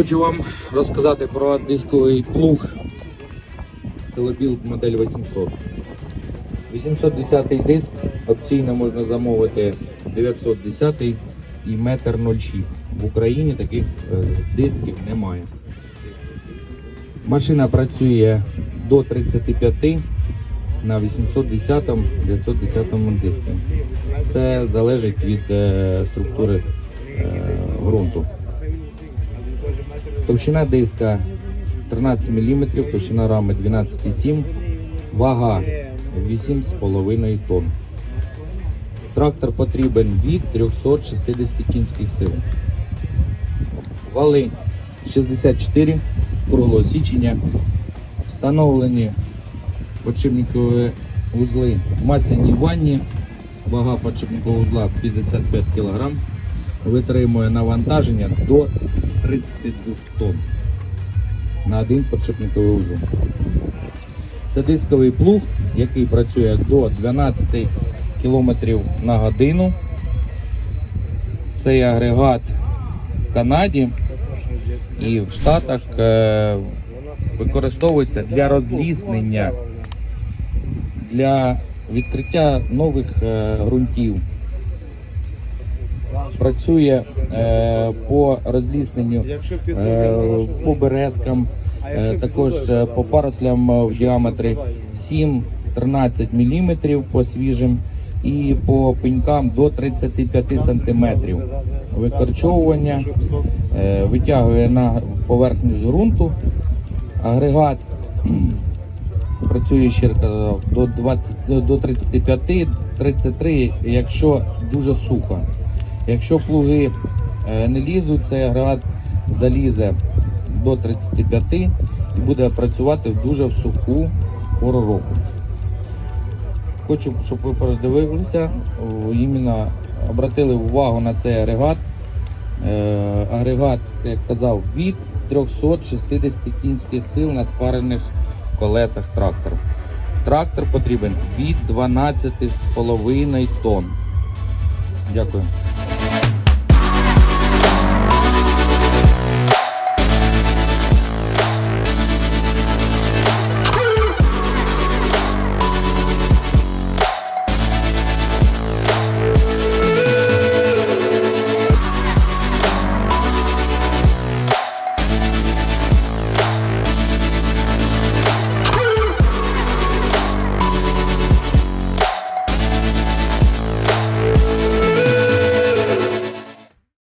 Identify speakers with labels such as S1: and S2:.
S1: Хочу вам розказати про дисковий плуг Телебілд модель 800. 810 диск опційно можна замовити 910 і 1,06 м. В Україні таких е, дисків немає. Машина працює до 35 на 810 910 диску. Це залежить від е, структури е, ґрунту. Товщина диска 13 мм, товщина рами 12,7 вага 8,5 тонн. Трактор потрібен від 360 кінських сил. Вали 64 круглого січення. Встановлені подшипникові узли в масляній ванні. Вага подшипникового узла 55 кг. Витримує навантаження до 32 тонн на один подшипниковий узол. Це дисковий плуг, який працює до 12 км на годину. Цей агрегат в Канаді і в Штатах е, використовується для розліснення, для відкриття нових е, ґрунтів. Працює е, по розлісненню е, по березкам, е, також е, по парослям е, в діаметрі 7-13 мм по свіжим і по пенькам до 35 см. Викорчовування е, витягує на поверхню з ґрунту. Агрегат працює ще до 20, до 35-33, якщо дуже сухо. Якщо плуги е, не лізуть, цей агрегат залізе до 35 і буде працювати дуже в суху пору року. Хочу, щоб ви подивилися, іменно обратили увагу на цей агрегат. Е, Агрегат, як казав, від 360 кінських сил на спарених колесах трактора. Трактор потрібен від 12,5 тонн. Дякую.